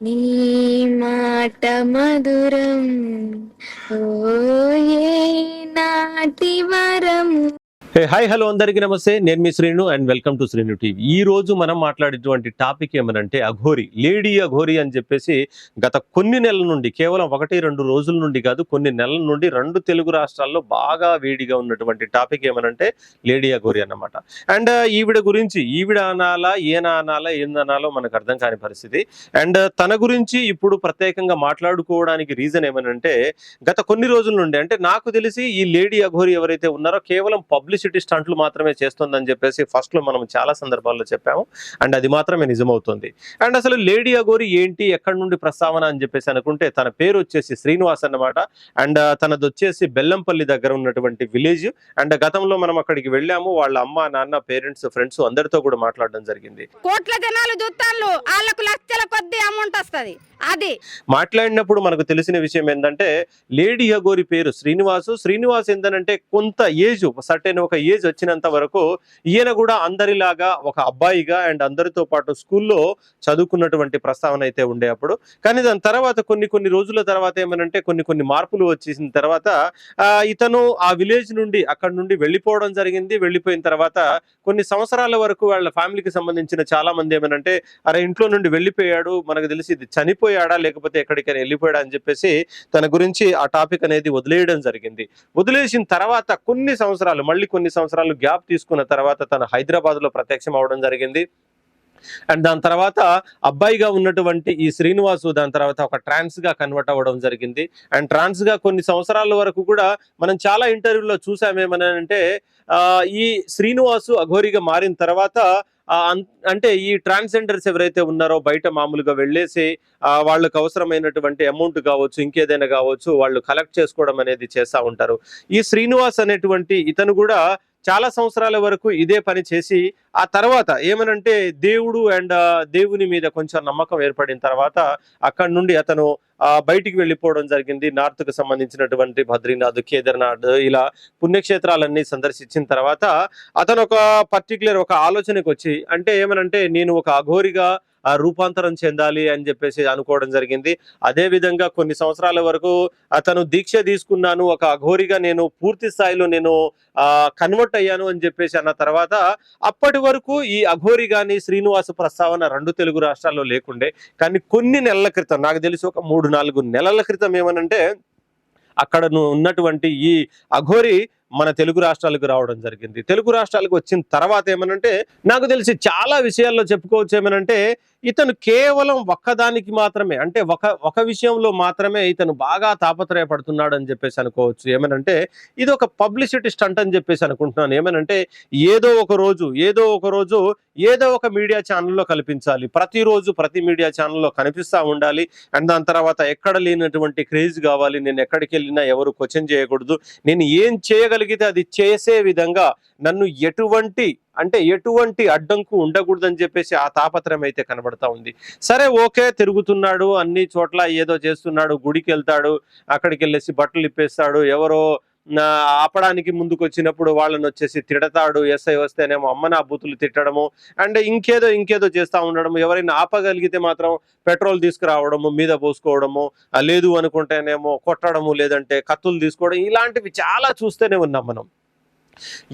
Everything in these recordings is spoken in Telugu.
నీ మాట మధురం ఓ ఏ నాటి హాయ్ హలో అందరికీ నమస్తే. నేను మీ Srinu and welcome to Srinu TV ఈ రోజు మనం మాట్లాడేటువంటి టాపిక్ ఏమనంటే అఘోరి లేడీ అఘోరి అని చెప్పేసి గత కొన్ని నెలల నుండి కేవలం ఒకటి రెండు రోజుల నుండి కాదు కొన్ని నెలల నుండి రెండు తెలుగు రాష్ట్రాల్లో బాగా వేడిగా ఉన్నటువంటి టాపిక్ ఏమనంటే లేడీ అఘోరి అన్నమాట. అండ్ uh, ఈవిడ గురించి ఈవిడ అనాలా ఏనా అనాలా ఏందనాలో మనకు అర్థం కాని పరిస్థితి. అండ్ uh, తన గురించి ఇప్పుడు ప్రత్యేకంగా మాట్లాడుకోవడానికి రీజన్ ఏమనంటే గత కొన్ని రోజుల నుండి అంటే నాకు తెలిసి ఈ లేడీ అఘోరి ఎవరైతే ఉన్నారో కేవలం పబ్లిసిటీ స్టంట్లు మాత్రమే చేస్తుందని చెప్పేసి ఫస్ట్లో మనం చాలా సందర్భాల్లో చెప్పాము. అండ్ అది మాత్రమే నిజమవుతుంది. అండ్ అసలు లేడీ అఘోరి ఏంటి ఎక్కడి నుండి ప్రస్తావన అని చెప్పేసి అనుకుంటే తన పేరు వచ్చేసి శ్రీనివాస్ అన్నమాట. అండ్ తనది వచ్చేసి బెల్లంపల్లి దగ్గర ఉన్నటువంటి విలేజ్. అండ్ గతంలో మనం అక్కడికి వెళ్ళాము. వాళ్ళ అమ్మ నాన్న పేరెంట్స్ ఫ్రెండ్స్ అందరితో కూడా మాట్లాడడం జరిగింది. కోట్ల జనాలు చూస్తాళ్ళు వాళ్ళకు లక్షల కొద్ది అమౌంట్ వస్తది. అది. మాట్లాడినప్పుడు మనకు తెలిసిన విషయం ఏంటంటే లేడీ అగోరి పేరు శ్రీనివాసు. శ్రీనివాస్ ఏంటంటే కొంత ఏజ్ సర్టెన్ ఒక ఏజ్ వచ్చినంత వరకు ఈయన కూడా అందరిలాగా ఒక అబ్బాయిగా అండ్ అందరితో పాటు స్కూల్లో చదువుకున్నటువంటి ప్రస్తావన అయితే ఉండే అప్పుడు. కానీ దాని తర్వాత కొన్ని కొన్ని రోజుల తర్వాత ఏమనంటే కొన్ని కొన్ని మార్పులు వచ్చేసిన తర్వాత ఇతను ఆ విలేజ్ నుండి అక్కడ నుండి వెళ్ళిపోవడం జరిగింది. వెళ్ళిపోయిన తర్వాత కొన్ని సంవత్సరాల వరకు వాళ్ళ ఫ్యామిలీకి సంబంధించిన చాలా మంది ఏమనంటే అరే ఇంట్లో నుండి వెళ్ళిపోయాడు. మనకు తెలిసి ఇది చనిపోయాడా? లేకపోతే ఎక్కడికైనా వెళ్ళిపోయాడా? అని చెప్పేసి తన గురించి ఆ టాపిక్ అనేది వదిలేయడం జరిగింది. వదిలేసిన తర్వాత కొన్ని సంవత్సరాలు మళ్ళీ కొన్ని కొన్ని సంవత్సరాలు గ్యాప్ తీసుకున్న తర్వాత తన హైదరాబాద్లో ప్రత్యక్షం అవడం జరిగింది. అండ్ దాని తర్వాత అబ్బాయిగా ఉన్నటువంటి ఈ శ్రీనివాసు దాని తర్వాత ఒక ట్రాన్స్గా కన్వర్ట్ అవ్వడం జరిగింది. అండ్ ట్రాన్స్గా కొన్ని సంవత్సరాల వరకు కూడా మనం చాలా ఇంటర్వ్యూలో చూసామేమనంటే ఈ శ్రీనివాసు అఘోరిగా మారిన తర్వాత అంటే ఈ ట్రాన్స్జెండర్స్ ఎవరైతే ఉన్నారో బయట మామూలుగా వెళ్ళేసి వాళ్ళకు అవసరమైనటువంటి అమౌంట్ కావచ్చు ఇంకేదైనా కావచ్చు వాళ్ళు కలెక్ట్ చేసుకోవడం అనేది చేస్తూ ఉంటారు. ఈ శ్రీనివాస్ అనేటువంటి ఇతను కూడా చాలా సంవత్సరాల వరకు ఇదే పని చేసి ఆ తర్వాత ఏమనంటే దేవుడు అండ్ దేవుని మీద కొంచెం నమ్మకం ఏర్పడిన తర్వాత అక్కడి నుండి అతను బయటికి వెళ్ళిపోవడం జరిగింది. నార్త్కు సంబంధించినటువంటి బద్రీనాథ్ కేదార్నాథ్ ఇలా పుణ్యక్షేత్రాలన్నీ సందర్శించిన తర్వాత అతను ఒక పర్టికులర్ ఒక ఆలోచనకు వచ్చి అంటే ఏమనంటే నేను ఒక అఘోరిగా రూపాంతరం చెందాలి అని చెప్పేసి అనుకోవడం జరిగింది. అదే విధంగా కొన్ని సంవత్సరాల వరకు అతను దీక్ష తీసుకున్నాను ఒక అఘోరిగా నేను పూర్తి స్థాయిలో నేను ఆ కన్వర్ట్ అయ్యాను అని చెప్పేసి అన్న తర్వాత అప్పటి వరకు ఈ అఘోరి గాని శ్రీనివాస ప్రస్తావన రెండు తెలుగు రాష్ట్రాల్లో లేకుండే. కానీ కొన్ని నెలల క్రితం నాకు తెలిసి ఒక మూడు నాలుగు నెలల క్రితం ఏమనంటే అక్కడ ఉన్నటువంటి ఈ అఘోరి మన తెలుగు రాష్ట్రాలకు రావడం జరిగింది. తెలుగు రాష్ట్రాలకు వచ్చిన తర్వాత ఏమనంటే నాకు తెలిసి చాలా విషయాల్లో చెప్పుకోవచ్చు ఏమనంటే ఇతను కేవలం ఒక్కదానికి మాత్రమే అంటే ఒక ఒక విషయంలో మాత్రమే ఇతను బాగా తాపత్రయపడుతున్నాడు అని చెప్పేసి అనుకోవచ్చు. ఏమనంటే ఇది ఒక పబ్లిసిటీ స్టంట్ అని చెప్పేసి అనుకుంటున్నాను. ఏమనంటే ఏదో ఒక రోజు ఏదో ఒక రోజు ఏదో ఒక మీడియా ఛానల్లో కల్పించాలి. ప్రతిరోజు ప్రతి మీడియా ఛానల్లో కనిపిస్తూ ఉండాలి. అండ్ దాని తర్వాత ఎక్కడ లేనటువంటి క్రేజ్ కావాలి నేను ఎక్కడికి వెళ్ళినా ఎవరు క్వశ్చన్ చేయకూడదు. నేను ఏం చేయగలిగితే అది చేసే విధంగా నన్ను ఎటువంటి అంటే ఎటువంటి అడ్డంకు ఉండకూడదని చెప్పేసి ఆ తాపత్రయం అయితే కనబడతా ఉంది. సరే ఓకే తిరుగుతున్నాడు అన్ని చోట్ల ఏదో చేస్తున్నాడు గుడికి వెళ్తాడు అక్కడికి వెళ్ళేసి బట్టలు ఇప్పేస్తాడు ఎవరో నా ఆపడానికి ముందుకు వచ్చినప్పుడు వాళ్ళని వచ్చేసి తిడతాడు ఎస్ఐ వస్తేనేమో అమ్మ నా బూతులు తిట్టడము అండ్ ఇంకేదో ఇంకేదో చేస్తూ ఉండడము ఎవరైనా ఆపగలిగితే మాత్రం పెట్రోల్ తీసుకురావడము మీద పోసుకోవడము లేదు అనుకుంటేనేమో కొట్టడము లేదంటే కత్తులు తీసుకోవడం ఇలాంటివి చాలా చూస్తూనే ఉన్నాం మనం.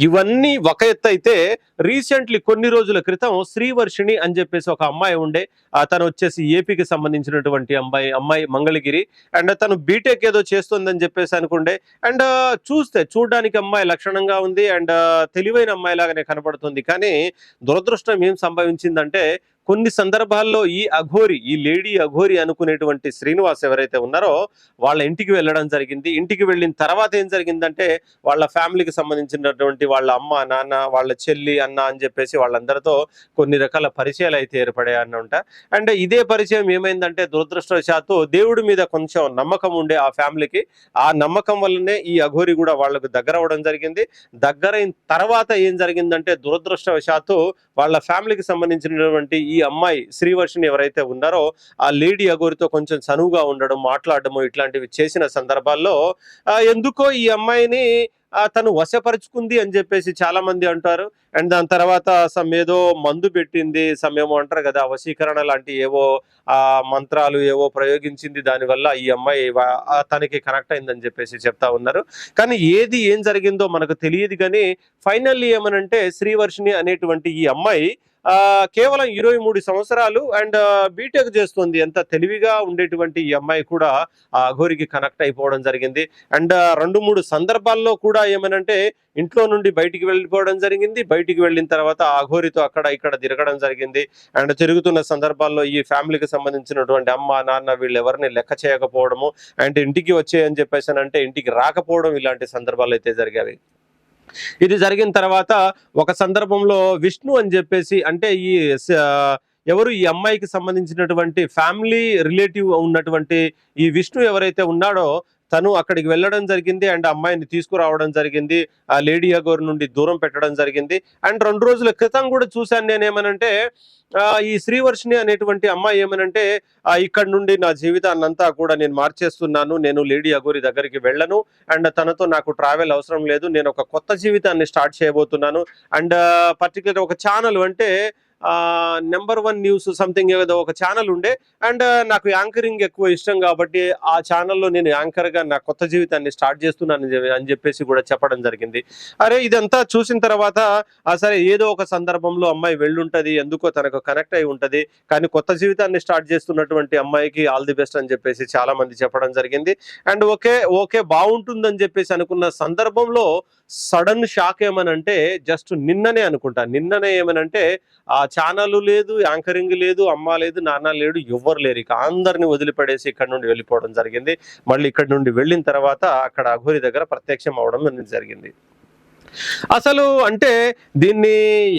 ఇవన్నీ ఒక ఎత్తు అయితే రీసెంట్లీ కొన్ని రోజుల క్రితం శ్రీవర్షిణి అని చెప్పేసి ఒక అమ్మాయి ఉండే. తను వచ్చేసి ఏపీకి సంబంధించినటువంటి అమ్మాయి అమ్మాయి మంగళగిరి. అండ్ తను బీటెక్ ఏదో చేస్తుందని చెప్పేసి అనుకుండే. అండ్ చూస్తే చూడడానికి అమ్మాయి లక్షణంగా ఉంది. అండ్ తెలివైన అమ్మాయి లాగానే కనపడుతుంది. కానీ దురదృష్టం ఏం సంభవించిందంటే కొన్ని సందర్భాల్లో ఈ అఘోరి ఈ లేడీ అఘోరి అనుకునేటువంటి శ్రీనివాస్ ఎవరైతే ఉన్నారో వాళ్ళ ఇంటికి వెళ్ళడం జరిగింది. ఇంటికి వెళ్ళిన తర్వాత ఏం జరిగిందంటే వాళ్ళ ఫ్యామిలీకి సంబంధించినటువంటి వాళ్ళ అమ్మ నాన్న వాళ్ళ చెల్లి అన్న అని చెప్పేసి వాళ్ళందరితో కొన్ని రకాల పరిచయాలు అయితే ఏర్పడాయి అన్నమాట. అండ్ ఇదే పరిచయం ఏమైందంటే దురదృష్టవశాత్తు దేవుడి మీద కొంచెం నమ్మకం ఉండే ఆ ఫ్యామిలీకి. ఆ నమ్మకం వల్లనే ఈ అఘోరి కూడా వాళ్ళకు దగ్గర అవ్వడం జరిగింది. దగ్గరైన తర్వాత ఏం జరిగిందంటే దురదృష్టవశాత్తు వాళ్ళ ఫ్యామిలీకి సంబంధించినటువంటి ఈ ఈ అమ్మాయి శ్రీవర్షిని ఎవరైతే ఉన్నారో ఆ లేడీ అగోరితో కొంచెం చనువుగా ఉండడం మాట్లాడడము ఇట్లాంటివి చేసిన సందర్భాల్లో ఎందుకో ఈ అమ్మాయిని తను వశపరుచుకుంది అని చెప్పేసి చాలా మంది అంటారు. అండ్ దాని తర్వాత సమ్ ఏదో మందు పెట్టింది సమ్ ఏమో అంటారు కదా వశీకరణ లాంటి ఏవో ఆ మంత్రాలు ఏవో ప్రయోగించింది. దానివల్ల ఈ అమ్మాయి తనకి కనెక్ట్ అయిందని చెప్పేసి చెప్తా ఉన్నారు. కానీ ఏది ఏం జరిగిందో మనకు తెలియదు కానీ ఫైనల్లీ ఏమనంటే శ్రీవర్షిణి అనేటువంటి ఈ అమ్మాయి కేవలం ఇరవై మూడు సంవత్సరాలు అండ్ బీటెక్ చేస్తుంది. ఎంత తెలివిగా ఉండేటువంటి ఈ అమ్మాయి కూడా ఆ అఘోరికి కనెక్ట్ అయిపోవడం జరిగింది. అండ్ రెండు మూడు సందర్భాల్లో కూడా ఏమనంటే ఇంట్లో నుండి బయటికి వెళ్ళిపోవడం జరిగింది. బయటికి వెళ్ళిన తర్వాత ఆ అఘోరితో అక్కడ ఇక్కడ తిరగడం జరిగింది. అండ్ తిరుగుతున్న సందర్భాల్లో ఈ ఫ్యామిలీకి సంబంధించినటువంటి అమ్మ నాన్న వీళ్ళు ఎవరిని లెక్క చేయకపోవడము అండ్ ఇంటికి వచ్చే అని చెప్పేసి అంటే ఇంటికి రాకపోవడం ఇలాంటి సందర్భాలు అయితే జరిగాయి. ఇది జరిగిన తర్వాత ఒక సందర్భంలో విష్ణు అని చెప్పేసి అంటే ఈ ఎవరు ఈ అమ్మాయికి సంబంధించినటువంటి ఫ్యామిలీ రిలేటివ్ ఉన్నటువంటి ఈ విష్ణు ఎవరైతే ఉన్నాడో తను అక్కడికి వెళ్ళడం జరిగింది అండ్ అమ్మాయిని తీసుకురావడం జరిగింది. ఆ లేడీ అగోర్ నుండి దూరం పెట్టడం జరిగింది. అండ్ రెండు రోజుల క్రితం కూడా చూశాను నేను ఏమనంటే ఈ శ్రీవర్షిణి అనేటువంటి అమ్మాయి ఏమనంటే ఇక్కడ నుండి నా జీవితాన్ని అంతా కూడా నేను మార్చేస్తున్నాను. నేను లేడీ అగోరి దగ్గరికి వెళ్ళను. అండ్ తనతో నాకు ట్రావెల్ అవసరం లేదు. నేను ఒక కొత్త జీవితాన్ని స్టార్ట్ చేయబోతున్నాను. అండ్ పర్టికులర్ ఒక ఛానల్ అంటే నెంబర్ వన్ న్యూస్ సంథింగ్ ఏదో ఒక ఛానల్ ఉండే. అండ్ uh, నాకు యాంకరింగ్ ఎక్కువ ఇష్టం కాబట్టి ఆ ఛానల్లో నేను యాంకర్గా నా కొత్త జీవితాన్ని స్టార్ట్ చేస్తున్నాను అని చెప్పేసి కూడా చెప్పడం జరిగింది. అరే ఇదంతా చూసిన తర్వాత సరే ఏదో ఒక సందర్భంలో అమ్మాయి వెళ్ళుంటుంది ఎందుకో తనకు కనెక్ట్ అయి ఉంటుంది కానీ కొత్త జీవితాన్ని స్టార్ట్ చేస్తున్నటువంటి అమ్మాయికి ఆల్ ది బెస్ట్ అని చెప్పేసి చాలా మంది చెప్పడం జరిగింది. అండ్ ఓకే ఓకే బాగుంటుందని చెప్పేసి అనుకున్న సందర్భంలో సడన్ షాక్ ఏమనంటే జస్ట్ నిన్ననే అనుకుంటా. నిన్ననే ఏమనంటే ఆ ఛానల్ లేదు యాంకరింగ్ లేదు అమ్మ లేదు నాన్న లేడు ఎవ్వరు లేరు. ఇక అందరిని వదిలిపడేసి ఇక్కడ నుండి వెళ్ళిపోవడం జరిగింది. మళ్ళీ ఇక్కడ నుండి వెళ్ళిన తర్వాత అక్కడ అఘోరి దగ్గర ప్రత్యక్షం అవడం అనేది జరిగింది. అసలు అంటే దీన్ని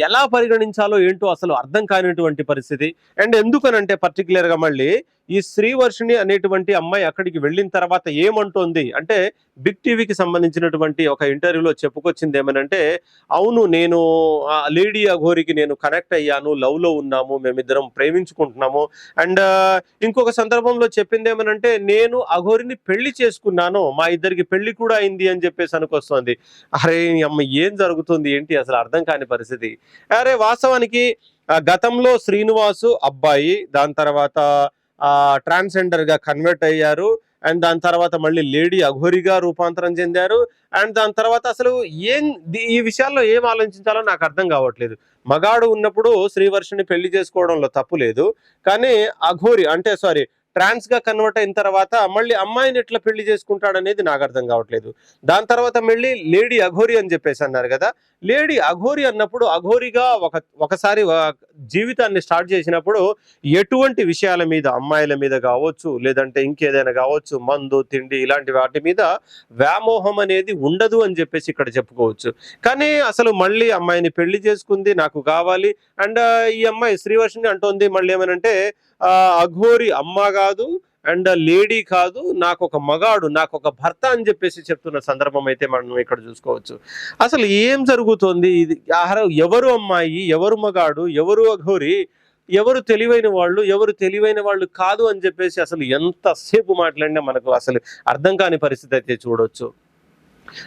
ఎలా పరిగణించాలో ఏంటో అసలు అర్థం కానిటువంటి పరిస్థితి. అండ్ ఎందుకనంటే పర్టికులర్గా మళ్ళీ ఈ శ్రీవర్షిణి అనేటువంటి అమ్మాయి అక్కడికి వెళ్ళిన తర్వాత ఏమంటోంది? అంటే బిగ్ టీవీకి సంబంధించినటువంటి ఒక ఇంటర్వ్యూలో చెప్పుకొచ్చింది ఏమనంటే అవును నేను ఆ లేడీ అఘోరికి నేను కనెక్ట్ అయ్యాను లవ్లో ఉన్నాము మేమిద్దరం ప్రేమించుకుంటున్నాము. అండ్ ఇంకొక సందర్భంలో చెప్పింది ఏమనంటే నేను అఘోరిని పెళ్ళి చేసుకున్నాను మా ఇద్దరికి పెళ్ళి కూడా అయింది అని చెప్పేసి అనుకొస్తుంది. అరే అమ్మ ఏం జరుగుతుంది? ఏంటి అసలు అర్థం కాని పరిస్థితి? అరే వాస్తవానికి గతంలో శ్రీనివాసు అబ్బాయి దాని తర్వాత ట్రాన్స్జెండర్గా ట్రాన్స్జెండర్గా కన్వర్ట్ అయ్యారు. అండ్ దాని తర్వాత మళ్ళీ లేడీ అఘోరిగా రూపాంతరం చెందారు. అండ్ దాని తర్వాత అసలు ఏం ఈ విషయాల్లో ఏం ఆలోచించాలో నాకు అర్థం కావట్లేదు. మగాడు ఉన్నప్పుడు శ్రీవర్షిని పెళ్ళి చేసుకోవడంలో తప్పు లేదు. కానీ అఘోరి అంటే సారీ ట్రాన్స్గా కన్వర్ట్ అయిన తర్వాత మళ్ళీ అమ్మాయిని ఎట్లా పెళ్ళి చేసుకుంటాడు అనేది నాకు అర్థం కావట్లేదు. దాని తర్వాత మళ్ళీ లేడీ అఘోరి అని చెప్పేసి అన్నారు కదా. లేడీ అఘోరి అన్నప్పుడు అఘోరిగా ఒక ఒకసారి జీవితాన్ని స్టార్ట్ చేసినప్పుడు ఎటువంటి విషయాల మీద అమ్మాయిల మీద కావచ్చు లేదంటే ఇంకేదైనా కావచ్చు మందు తిండి ఇలాంటి వాటి మీద వ్యామోహం అనేది ఉండదు అని చెప్పేసి ఇక్కడ చెప్పుకోవచ్చు. కానీ అసలు మళ్ళీ అమ్మాయిని పెళ్ళి చేసుకుంది నాకు కావాలి. అండ్ ఈ అమ్మాయి శ్రీవర్షిని అంటోంది మళ్ళీ ఏమనంటే అఘోరి అమ్మ కాదు అండ్ లేడీ కాదు నాకు ఒక మగాడు నాకు ఒక భర్త అని చెప్పేసి చెప్తున్న సందర్భం అయితే మనం ఇక్కడ చూసుకోవచ్చు. అసలు ఏం జరుగుతోంది? ఇది ఆహారం ఎవరు అమ్మాయి ఎవరు మగాడు ఎవరు అఘోరి ఎవరు తెలివైన వాళ్ళు ఎవరు తెలివైన వాళ్ళు కాదు అని చెప్పేసి అసలు ఎంతసేపు మాట్లాడినా మనకు అసలు అర్థం కాని పరిస్థితి అయితే చూడొచ్చు.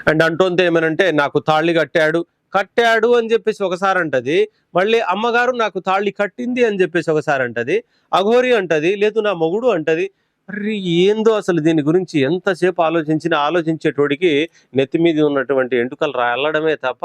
అండ్ అంటోంది ఏమనంటే నాకు తాళి కట్టాడు కట్టాడు అని చెప్పేసి ఒకసారి అంటది. మళ్ళీ అమ్మగారు నాకు తాళి కట్టింది అని చెప్పేసి ఒకసారి అంటది. అఘోరి అంటది లేదు నా మొగుడు అంటది. ఏందో అసలు దీని గురించి ఎంతసేపు ఆలోచించినా ఆలోచించేటోడికి నెత్తి మీద ఉన్నటువంటి ఎంటుకలు రాలడమే తప్ప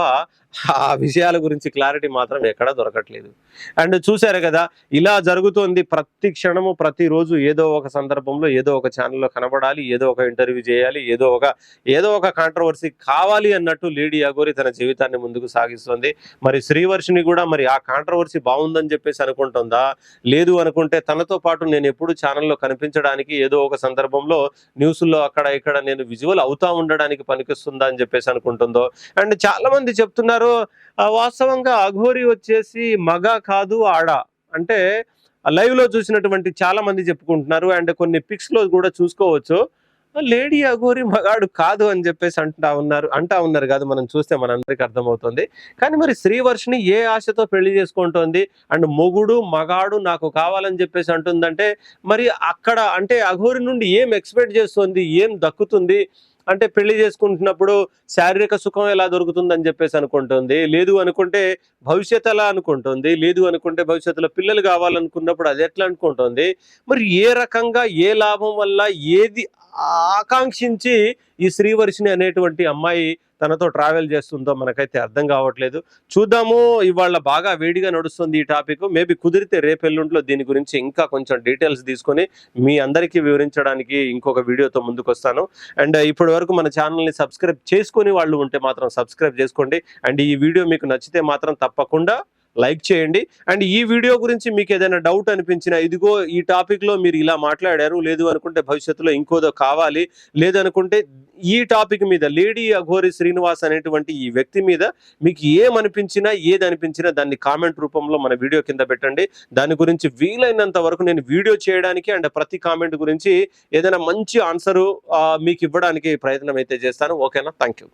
ఆ విషయాల గురించి క్లారిటీ మాత్రం ఎక్కడా దొరకట్లేదు. అండ్ చూశారు కదా ఇలా జరుగుతోంది. ప్రతి క్షణము ప్రతిరోజు ఏదో ఒక సందర్భంలో ఏదో ఒక ఛానల్లో కనబడాలి ఏదో ఒక ఇంటర్వ్యూ చేయాలి ఏదో ఒక ఏదో ఒక కాంట్రవర్సీ కావాలి అన్నట్టు లేడీ అగోరి తన జీవితాన్ని ముందుకు సాగిస్తుంది. మరి శ్రీవర్షిని కూడా మరి ఆ కాంట్రవర్సీ బాగుందని చెప్పేసి అనుకుంటుందా? లేదు అనుకుంటే తనతో పాటు నేను ఎప్పుడు ఛానల్లో కనిపించడానికి ఏదో ఒక సందర్భంలో న్యూస్లో అక్కడ ఇక్కడ నేను విజువల్ అవుతా ఉండడానికి పనికొస్తుందా అని చెప్పేసి అనుకుంటుందో? అండ్ చాలా మంది చెప్తున్నారు ఆ, వాస్తవంగా అఘోరి వచ్చేసి మగ కాదు ఆడ. అంటే లైవ్లో చూసినటువంటి చాలా మంది చెప్పుకుంటున్నారు అండ్ కొన్ని పిక్స్లో కూడా చూసుకోవచ్చు. లేడీ అఘోరి మగాడు కాదు అని చెప్పేసి అంటా ఉన్నారు అంటా ఉన్నారు కాదు మనం చూస్తే మనందరికి అర్థమవుతుంది. కానీ మరి శ్రీవర్షిని ఏ ఆశతో పెళ్ళి చేసుకుంటోంది? అండ్ మొగుడు మగాడు నాకు కావాలని చెప్పేసి అంటుందంటే మరి అక్కడ అంటే అఘోరి నుండి ఏం ఎక్స్పెక్ట్ చేస్తుంది? ఏం దక్కుతుంది? అంటే పెళ్ళి చేసుకుంటున్నప్పుడు శారీరక సుఖం ఎలా దొరుకుతుందని చెప్పేసి అనుకుంటుంది. లేదు అనుకుంటే భవిష్యత్ ఎలా అనుకుంటుంది. లేదు అనుకుంటే భవిష్యత్తులో పిల్లలు కావాలనుకున్నప్పుడు అది ఎట్లా అనుకుంటుంది. మరి ఏ రకంగా ఏ లాభం వల్ల ఏది ఆకాంక్షించి ఈ శ్రీవర్షిని అనేటువంటి అమ్మాయి తనతో ట్రావెల్ చేస్తుందో మనకైతే అర్థం కావట్లేదు. చూద్దాము ఇవాళ బాగా వేడిగా నడుస్తుంది ఈ టాపిక్ మేబీ కుదిరితే రేపెల్లుంట్లో దీని గురించి ఇంకా కొంచెం డీటెయిల్స్ తీసుకొని మీ అందరికీ వివరించడానికి ఇంకొక వీడియోతో ముందుకు వస్తాను అండ్ uh, ఇప్పటి వరకు మన ఛానల్ని సబ్స్క్రైబ్ చేసుకొని వాళ్ళు ఉంటే మాత్రం సబ్స్క్రైబ్ చేసుకోండి. అండ్ ఈ వీడియో మీకు నచ్చితే మాత్రం తప్పకుండా లైక్ చేయండి. అండ్ ఈ వీడియో గురించి మీకు ఏదైనా డౌట్ అనిపించినా ఇదిగో ఈ టాపిక్లో మీరు ఇలా మాట్లాడారు లేదు అనుకుంటే భవిష్యత్తులో ఇంకోదో కావాలి లేదనుకుంటే ఈ టాపిక్ మీద లేడీ అఘోరి శ్రీనివాస్ అనేటువంటి ఈ వ్యక్తి మీద మీకు ఏమనిపించినా ఏది అనిపించినా దాన్ని కామెంట్ రూపంలో మన వీడియో కింద పెట్టండి. దాని గురించి వీలైనంత వరకు నేను వీడియో చేయడానికి అండ్ ప్రతి కామెంట్ గురించి ఏదైనా మంచి ఆన్సర్ మీకు ఇవ్వడానికి ప్రయత్నం అయితే చేస్తాను. ఓకేనా? Thank you